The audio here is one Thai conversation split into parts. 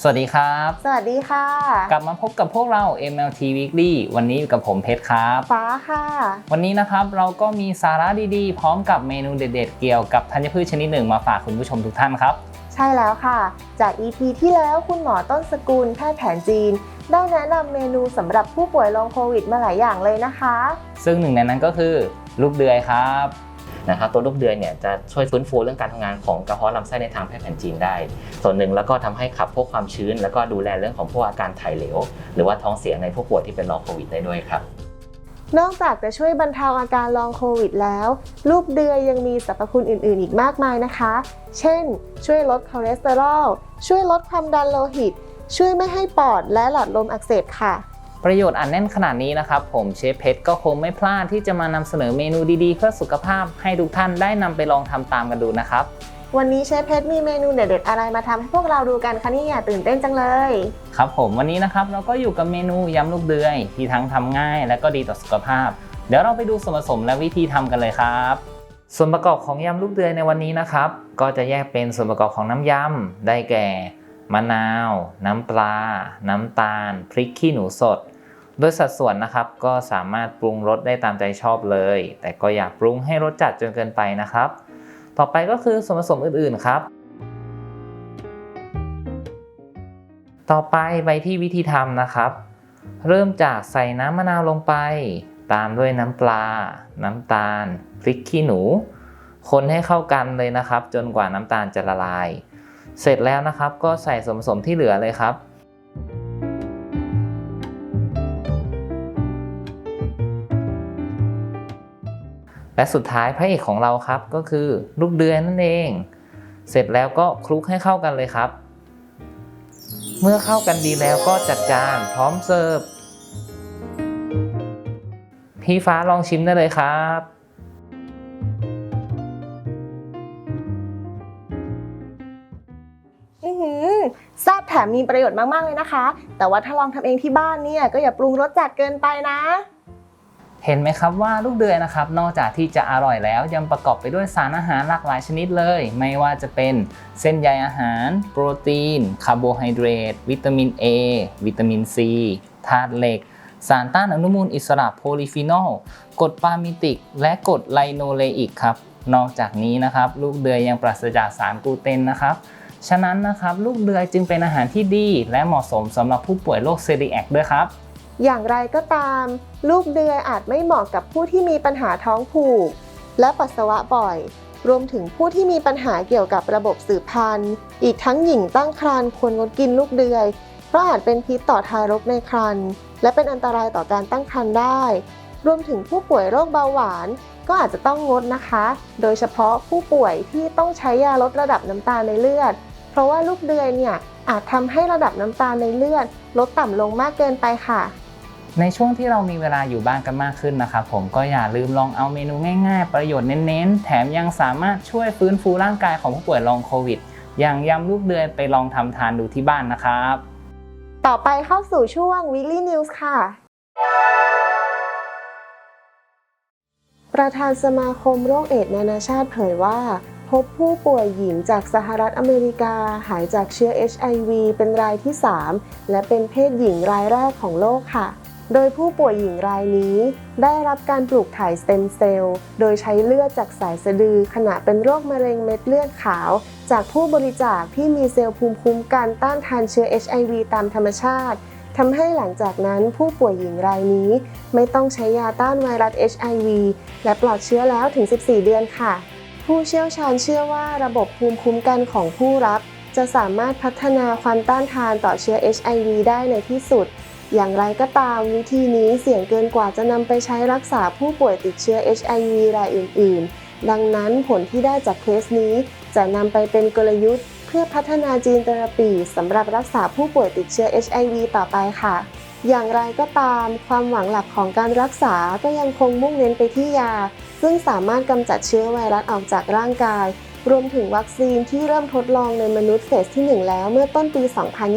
สวัสดีครับ สวัสดีค่ะ กลับมาพบกับพวกเรา MLT Weekly วันนี้อยู่กับผมเพชรครับ ฟ้าค่ะ วันนี้นะครับเราก็มีสาระดีๆ พร้อมกับเมนูเด็ดๆ เกี่ยวกับธัญพืชชนิดหนึ่งมาฝากคุณผู้ชมทุกท่านครับ ใช่แล้วค่ะ จาก EP ที่แล้วคุณหมอต้นสกุลแพทย์แผนจีน ได้แนะนำเมนูสำหรับผู้ป่วยลองโควิดมาหลายอย่างเลยนะคะ ซึ่งหนึ่งในนั้นก็คือ ลูกเดือยครับ นะครับตัวลูกเดือยเนี่ยจะช่วยฟื้นฟูเรื่องการทำงานของกระเพาะลำไส้ในทางแพทย์แผนจีนได้ ส่วนหนึ่งแล้วก็ทำให้ขับพวกความชื้น แล้วก็ดูแลเรื่องของพวกอาการถ่ายเหลว หรือว่าท้องเสียในผู้ป่วยที่เป็นลองโควิดได้ด้วยครับนอกจากจะช่วยบรรเทาอาการลองโควิดแล้ว ลูกเดือยยังมีสรรพคุณอื่น ๆ อีกมากมายนะคะ เช่น ช่วยลดคอเลสเตอรอล ช่วยลดความดันโลหิต ช่วยไม่ให้ปอดและหลอดลมอักเสบค่ะ ประโยชน์อันแน่นขนาดนี้นะครับ ผมเชฟเพชรก็คงไม่พลาดที่จะมานำเสนอเมนูดีๆ เพื่อสุขภาพให้ทุกท่านได้นำไปลองทำตามกันดูนะครับ วันนี้เชฟเพชรมีเมนูเด็ดๆอะไรมาทำให้พวกเราดูกันคะเนี่ยตื่นเต้นจังเลย ครับผมวันนี้นะครับเราก็อยู่กับเมนูยำลูกเดือยที่ทั้งทำง่ายและก็ดีต่อสุขภาพ เดี๋ยวเราไปดูส่วนผสมและวิธีทำกันเลยครับ ส่วนประกอบของยำลูกเดือยในวันนี้นะครับ ก็จะแยกเป็นส่วนประกอบของน้ำยำได้แก่ มะนาว น้ำปลา น้ำตาล พริกขี้หนูสด โดยสัดส่วนนะครับก็สามารถปรุงรสได้ตามใจชอบเลย แต่ก็อย่าปรุงให้รสจัดจนเกินไปนะครับ ต่อไปก็คือส่วนผสมอื่นๆครับ ต่อไปไปที่วิธีทำนะครับ เริ่มจากใส่น้ำมะนาวลงไป ตามด้วยน้ำปลา น้ำตาล พริกขี้หนู คนให้เข้ากันเลยนะครับ จนกว่าน้ำตาลจะละลาย เสร็จแล้วนะครับก็ใส่ส่วนผสมที่เหลือเลยครับ และสุดท้ายพระเอกของเราครับก็คือลูกเดือยนั่นเอง เสร็จแล้วก็คลุกให้เข้ากันเลยครับ เมื่อเข้ากันดีแล้วก็จัดจานพร้อมเสิร์ฟพี่ฟ้าลองชิมได้เลยครับอือหือแซ่บแถมมีประโยชน์มาก ๆ เลยนะคะ แต่ว่าถ้าลองทำเองที่บ้านเนี่ย ก็อย่าปรุงรสจัดเกินไปนะ เห็นไหมครับว่าลูกเดือยนะครับ นอกจากที่จะอร่อยแล้วยังประกอบไปด้วยสารอาหารหลากหลายชนิดเลย ไม่ว่าจะเป็นเส้นใยอาหาร โปรตีน คาร์โบไฮเดรตวิตามิน A วิตามิน C ธาตุเหล็ก สารต้านอนุมูลอิสระโพลีฟีนอลกรดปามิติก และกรดไลโนเลอิกครับ นอกจากนี้นะครับ ลูกเดือยยังปราศจากสารกลูเตนนะครับฉะนั้นนะครับ ลูกเดือยจึงเป็นอาหารที่ดี และเหมาะสมสำหรับผู้ป่วยโรคเซรีแอคด้วยครับ อย่างไรก็ตาม ลูกเดือยอาจไม่เหมาะกับผู้ที่มีปัญหาท้องผูก และปัสสาวะบ่อย รวมถึงผู้ที่มีปัญหาเกี่ยวกับระบบสืบพันธุ์ อีกทั้งหญิงตั้งครรภ์ควรงดกินลูกเดือย เพราะอาจเป็นพิษต่อทารกในครรภ์และเป็นอันตรายต่อการตั้งครรภ์ได้ รวมถึงผู้ป่วยโรคเบาหวาน ก็อาจจะต้องงดนะคะ โดยเฉพาะผู้ป่วยที่ต้องใช้ยาลดระดับน้ำตาลในเลือด เพราะว่าลูกเดือยเนี่ยอาจทำให้ระดับน้ำตาลในเลือดลดต่ำลงมากเกินไปค่ะ ในช่วงที่เรามีเวลาอยู่บ้านกันมากขึ้นนะครับผมก็อย่าลืมลองเอาเมนูง่ายๆ ประโยชน์เน้นๆ แถมยังสามารถช่วยฟื้นฟูร่างกายของผู้ป่วยลองโควิด อย่างยำลูกเดือยไปลองทำทานดูที่บ้านนะครับ ต่อไปเข้าสู่ช่วง Weekly News ค่ะ ประธานสมาคมโรคเอดส์นานาชาติเผยว่า พบผู้ป่วยหญิงจากสหรัฐอเมริกาหายจากเชื้อ HIV เป็นรายที่ 3 และเป็นเพศหญิงรายแรกของโลกค่ะ โดยผู้ป่วยหญิงรายนี้ ได้รับการปลูกถ่ายสเต็มเซลล์ โดยใช้เลือดจากสายสะดือ ขณะเป็นโรคมะเร็งเม็ดเลือดขาว จากผู้บริจาคที่มีเซลล์ภูมิคุ้มกันต้านทานเชื้อ HIV ตามธรรมชาติทำให้หลังจากนั้นผู้ป่วยหญิงรายนี้ ไม่ต้องใช้ยาต้านไวรัส HIV และปลอดเชื้อแล้วถึง 14 เดือนค่ะ ผู้เชี่ยวชาญเชื่อว่าระบบภูมิคุ้มกันของผู้รับ จะสามารถพัฒนาความต้านทานต่อเชื้อ HIV ได้ในที่สุด อย่างไรก็ตามวิธีนี้เสี่ยงเกินกว่าจะนำไปใช้รักษาผู้ป่วยติดเชื้อ HIV รายอื่น ๆ ดังนั้นผลที่ได้จากเคสนี้จะนำไปเป็นกลยุทธ์ เพื่อพัฒนาจีนเทอราปีสำหรับรักษาผู้ป่วยติดเชื้อ HIV ต่อไปค่ะ อย่างไรก็ตาม ความหวังหลักของการรักษาก็ยังคงมุ่งเน้นไปที่ยา ซึ่งสามารถกำจัดเชื้อไวรัสออกจากร่างกาย รวมถึงวัคซีนที่เริ่มทดลองในมนุษย์เฟสที่ 1 แล้วเมื่อต้นปี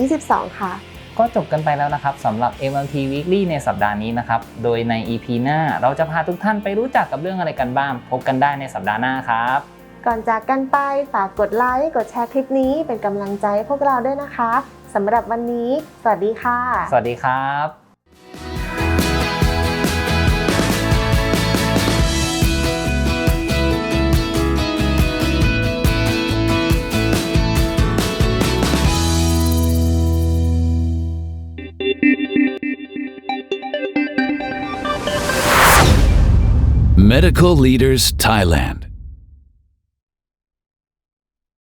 2022 ค่ะ ก็จบกันไปแล้วนะครับสำหรับ MLT Weekly ในสัปดาห์นี้นะครับ โดยใน EP หน้าเราจะพาทุกท่านไปรู้จักกับเรื่องอะไรกันบ้าง พบกันได้ในสัปดาห์หน้าครับ ก่อนจากกันไปฝากกดไลค์ กดแชร์คลิปนี้เป็นกำลังใจให้พวกเราด้วยนะคะสำหรับวันนี้ สวัสดีค่ะ สวัสดีครับ Medical Leaders Thailand.